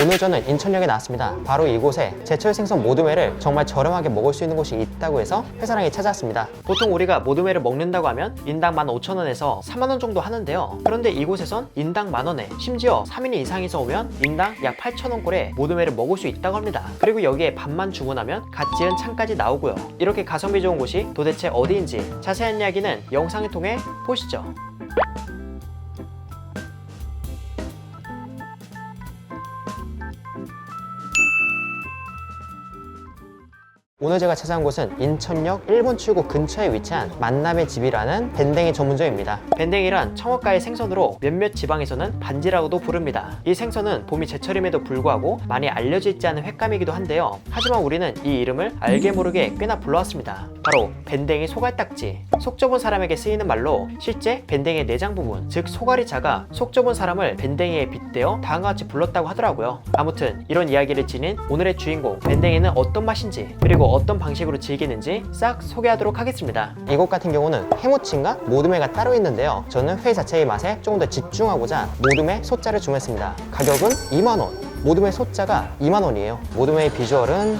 오늘 저는 인천역에 나왔습니다. 바로 이곳에 제철 생선 모둠회를 정말 저렴하게 먹을 수 있는 곳이 있다고 해서 회사랑이 찾아왔습니다. 보통 우리가 모둠회를 먹는다고 하면 인당 15,000원에서 4만원 정도 하는데요. 그런데 이곳에선 인당 만원에 심지어 3인 이상이서 오면 인당 약 8,000원 꼴에 모둠회를 먹을 수 있다고 합니다. 그리고 여기에 밥만 주문하면 갓 지은 창까지 나오고요. 이렇게 가성비 좋은 곳이 도대체 어디인지 자세한 이야기는 영상을 통해 보시죠. Thank you. 오늘 제가 찾아온 곳은 인천역 1번 출구 근처에 위치한 만남의 집이라는 밴댕이 전문점입니다. 밴댕이란 청어가의 생선으로 몇몇 지방에서는 반지라고도 부릅니다. 이 생선은 봄이 제철임에도 불구하고 많이 알려져 있지 않은 횟감이기도 한데요. 하지만 우리는 이 이름을 알게 모르게 꽤나 불러왔습니다. 바로 밴댕이 소갈딱지. 속 좁은 사람에게 쓰이는 말로 실제 밴댕이의 내장 부분, 즉 소갈이 작아 속 좁은 사람을 밴댕이에 빗대어 다음과 같이 불렀다고 하더라고요. 아무튼 이런 이야기를 지닌 오늘의 주인공 밴댕이는 어떤 맛인지 그리고 어떤 방식으로 즐기는지 싹 소개하도록 하겠습니다. 이곳 같은 경우는 해무침과 모둠회가 따로 있는데요. 저는 회 자체의 맛에 조금 더 집중하고자 모둠회 소자를 주문했습니다. 가격은 2만원. 모둠회 소자가 2만원이에요. 모둠회의 비주얼은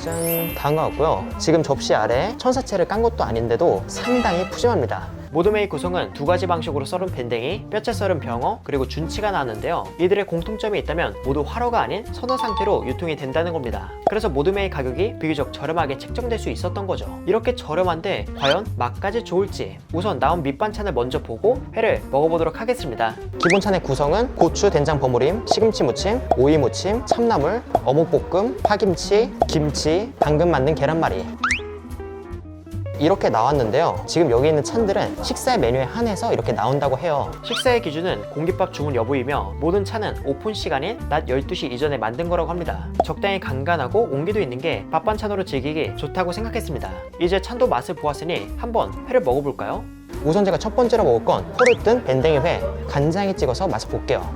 짠 다음 것 같고요 지금 접시 아래 천사채를 깐 것도 아닌데도 상당히 푸짐합니다 모둠회의 구성은 두 가지 방식으로 썰은 밴댕이, 뼈째 썰은 병어, 그리고 준치가 나왔는데요. 이들의 공통점이 있다면 모두 활어가 아닌 선어 상태로 유통이 된다는 겁니다. 그래서 모둠회의 가격이 비교적 저렴하게 책정될 수 있었던 거죠. 이렇게 저렴한데 과연 맛까지 좋을지 우선 나온 밑반찬을 먼저 보고 회를 먹어보도록 하겠습니다. 기본찬의 구성은 고추, 된장 버무림, 시금치 무침, 오이 무침, 참나물, 어묵 볶음, 파김치, 김치, 당근 만든 계란말이 이렇게 나왔는데요. 지금 여기 있는 찬들은 식사 메뉴에 한해서 이렇게 나온다고 해요. 식사의 기준은 공깃밥 주문 여부이며 모든 차는 오픈 시간인 낮 12시 이전에 만든 거라고 합니다. 적당히 간간하고 온기도 있는 게 밥반 찬으로 즐기기 좋다고 생각했습니다. 이제 찬도 맛을 보았으니 한번 회를 먹어볼까요? 우선 제가 첫 번째로 먹을 건 포를 뜬 밴댕이 회 간장에 찍어서 맛을 볼게요.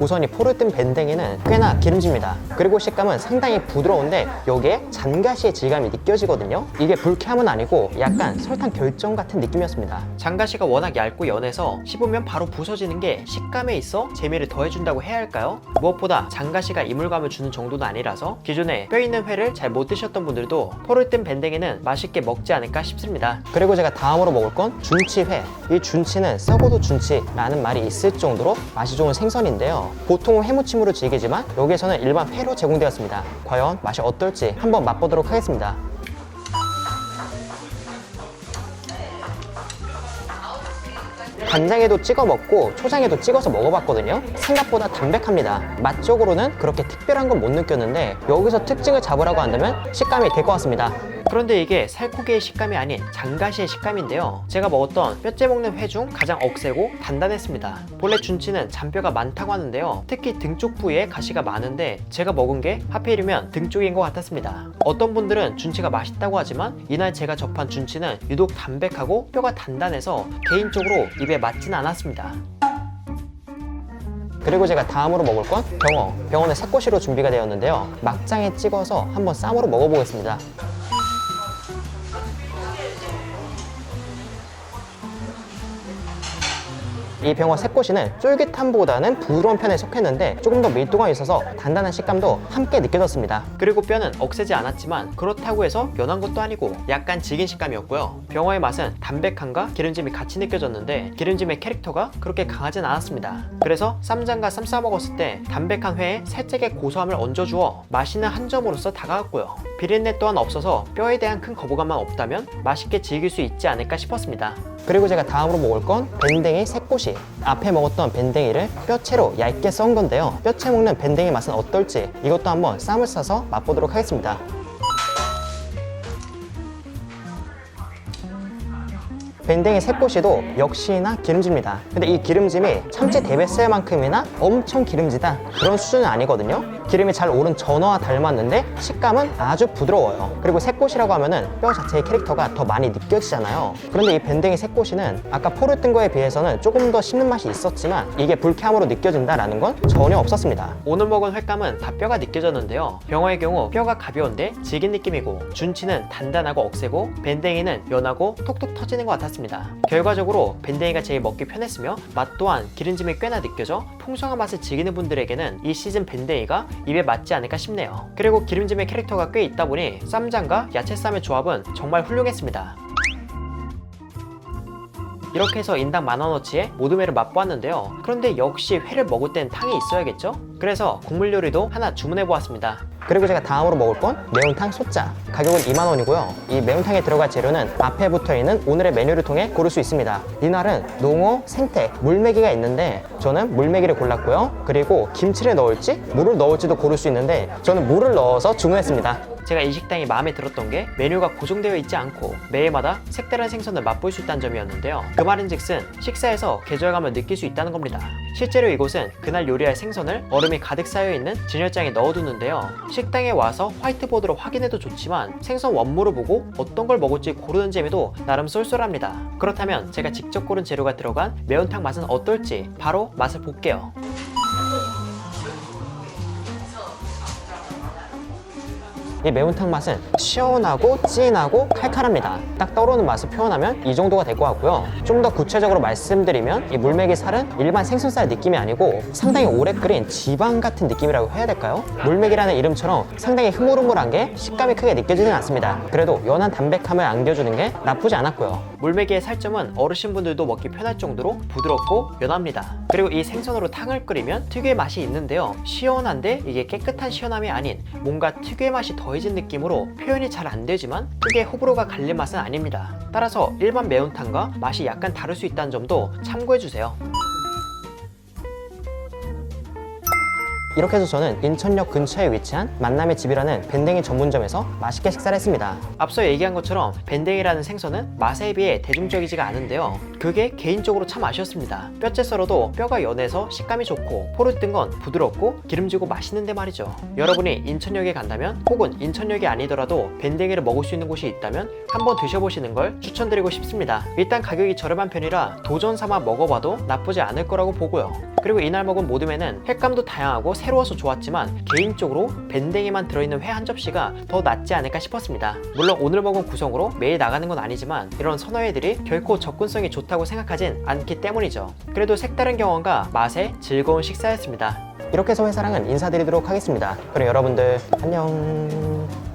우선 이 포를 뜬 밴댕이는 꽤나 기름집니다. 그리고 식감은 상당히 부드러운데 여기에 잔가시의 질감이 느껴지거든요. 이게 불쾌함은 아니고 약간 설탕 결정 같은 느낌이었습니다. 잔가시가 워낙 얇고 연해서 씹으면 바로 부서지는 게 식감에 있어 재미를 더해준다고 해야 할까요? 무엇보다 잔가시가 이물감을 주는 정도는 아니라서 기존에 뼈 있는 회를 잘 못 드셨던 분들도 포를 뜬 밴댕이는 맛있게 먹지 않을까 싶습니다. 그리고 제가 다음으로 먹을 건 준치회. 이 준치는 썩어도 준치라는 말이 있을 정도로 맛이 좋은 생선인데요. 보통 회무침으로 즐기지만 여기에서는 일반 회로 제공되었습니다. 과연 맛이 어떨지 한번 맛보도록 하겠습니다. 간장에도 찍어 먹고 초장에도 찍어서 먹어봤거든요. 생각보다 담백합니다. 맛적으로는 그렇게 특별한 건 못 느꼈는데 여기서 특징을 잡으라고 한다면 식감이 될 것 같습니다. 그런데 이게 살코기의 식감이 아닌 장가시의 식감인데요. 제가 먹었던 뼈째 먹는 회 중 가장 억세고 단단했습니다. 본래 준치는 잔뼈가 많다고 하는데요. 특히 등 쪽 부위에 가시가 많은데 제가 먹은 게 하필이면 등 쪽인 것 같았습니다. 어떤 분들은 준치가 맛있다고 하지만 이날 제가 접한 준치는 유독 담백하고 뼈가 단단해서 개인적으로 입에 맞진 않았습니다. 그리고 제가 다음으로 먹을 건 병어. 병어는 새꼬시로 준비가 되었는데요. 막장에 찍어서 한번 쌈으로 먹어보겠습니다. 이 병어 새꼬시는 쫄깃함보다는 부드러운 편에 속했는데 조금 더 밀도가 있어서 단단한 식감도 함께 느껴졌습니다. 그리고 뼈는 억세지 않았지만 그렇다고 해서 연한 것도 아니고 약간 질긴 식감이었고요. 병어의 맛은 담백함과 기름짐이 같이 느껴졌는데 기름짐의 캐릭터가 그렇게 강하진 않았습니다. 그래서 쌈장과 쌈 싸 먹었을 때 담백한 회에 살짝의 고소함을 얹어주어 맛있는 한 점으로서 다가왔고요. 비린내 또한 없어서 뼈에 대한 큰 거부감만 없다면 맛있게 즐길 수 있지 않을까 싶었습니다. 그리고 제가 다음으로 먹을 건 밴댕이 새꼬시. 앞에 먹었던 밴댕이를 뼈채로 얇게 썬 건데요. 뼈채 먹는 밴댕이 맛은 어떨지 이것도 한번 쌈을 싸서 맛보도록 하겠습니다. 밴댕이 새꼬시도 역시나 기름집니다. 근데 이 기름짐이 참치 대뱃살만큼이나 엄청 기름지다 그런 수준은 아니거든요. 기름이 잘 오른 전어와 닮았는데 식감은 아주 부드러워요. 그리고 새꼬시라고 하면은 뼈 자체의 캐릭터가 더 많이 느껴지잖아요. 그런데 이 밴댕이 새꼬시는 아까 포를 뜬 거에 비해서는 조금 더 씹는 맛이 있었지만 이게 불쾌함으로 느껴진다라는 건 전혀 없었습니다. 오늘 먹은 횟감은 다 뼈가 느껴졌는데요. 병어의 경우 뼈가 가벼운데 질긴 느낌이고 준치는 단단하고 억세고 밴댕이는 연하고 톡톡 터지는 것 같았습니다. 결과적으로 밴댕이가 제일 먹기 편했으며 맛 또한 기름짐이 꽤나 느껴져 풍성한 맛을 즐기는 분들에게는 이 시즌 밴댕이가 입에 맞지 않을까 싶네요. 그리고 기름짐의 캐릭터가 꽤 있다 보니 쌈장과 야채쌈의 조합은 정말 훌륭했습니다. 이렇게 해서 인당 만원어치의 모둠회를 맛보았는데요. 그런데 역시 회를 먹을 땐 탕이 있어야겠죠? 그래서 국물 요리도 하나 주문해 보았습니다. 그리고 제가 다음으로 먹을 건 매운탕 소짜. 가격은 2만 원이고요. 이 매운탕에 들어갈 재료는 앞에 붙어 있는 오늘의 메뉴를 통해 고를 수 있습니다. 이날은 농어, 생태, 물메기가 있는데 저는 물메기를 골랐고요. 그리고 김치를 넣을지 물을 넣을지도 고를 수 있는데 저는 물을 넣어서 주문했습니다. 제가 이 식당이 마음에 들었던 게 메뉴가 고정되어 있지 않고 매일마다 색다른 생선을 맛볼 수 있다는 점이었는데요. 그 말인즉슨 식사에서 계절감을 느낄 수 있다는 겁니다. 실제로 이곳은 그날 요리할 생선을 얼음이 가득 쌓여 있는 진열장에 넣어두는데요. 식당에 와서 화이트보드로 확인해도 좋지만 생선 원물을 보고 어떤 걸 먹을지 고르는 재미도 나름 쏠쏠합니다. 그렇다면 제가 직접 고른 재료가 들어간 매운탕 맛은 어떨지 바로 맛을 볼게요. 이 매운탕 맛은 시원하고 진하고 칼칼합니다. 딱 떠오르는 맛을 표현하면 이 정도가 될 것 같고요. 좀 더 구체적으로 말씀드리면 이 물메기 살은 일반 생선살 느낌이 아니고 상당히 오래 끓인 지방 같은 느낌이라고 해야 될까요? 물메기라는 이름처럼 상당히 흐물흐물한 게 식감이 크게 느껴지진 않습니다. 그래도 연한 담백함을 안겨주는 게 나쁘지 않았고요. 물메기의 살점은 어르신분들도 먹기 편할 정도로 부드럽고 연합니다. 그리고 이 생선으로 탕을 끓이면 특유의 맛이 있는데요. 시원한데 이게 깨끗한 시원함이 아닌 뭔가 특유의 맛이 더해진 느낌으로 표현이 잘 안 되지만 크게 호불호가 갈린 맛은 아닙니다. 따라서 일반 매운탕과 맛이 약간 다를 수 있다는 점도 참고해주세요. 이렇게 해서 저는 인천역 근처에 위치한 만남의 집이라는 밴댕이 전문점에서 맛있게 식사를 했습니다. 앞서 얘기한 것처럼 밴댕이라는 생선은 맛에 비해 대중적이지가 않은데요. 그게 개인적으로 참 아쉬웠습니다. 뼈째 썰어도 뼈가 연해서 식감이 좋고 포를 뜬건 부드럽고 기름지고 맛있는데 말이죠. 여러분이 인천역에 간다면 혹은 인천역이 아니더라도 밴댕이를 먹을 수 있는 곳이 있다면 한번 드셔보시는 걸 추천드리고 싶습니다. 일단 가격이 저렴한 편이라 도전 삼아 먹어봐도 나쁘지 않을 거라고 보고요. 그리고 이날 먹은 모둠회는 횟감도 다양하고 새로워서 좋았지만 개인적으로 밴댕이만 들어있는 회 한 접시가 더 낫지 않을까 싶었습니다. 물론 오늘 먹은 구성으로 매일 나가는 건 아니지만 이런 선어회들이 결코 접근성이 좋다 고 생각하진 않기 때문이죠. 그래도 색다른 경험과 맛의 즐거운 식사였습니다. 이렇게 해서 회사랑은 인사드리도록 하겠습니다. 그럼 여러분들 안녕.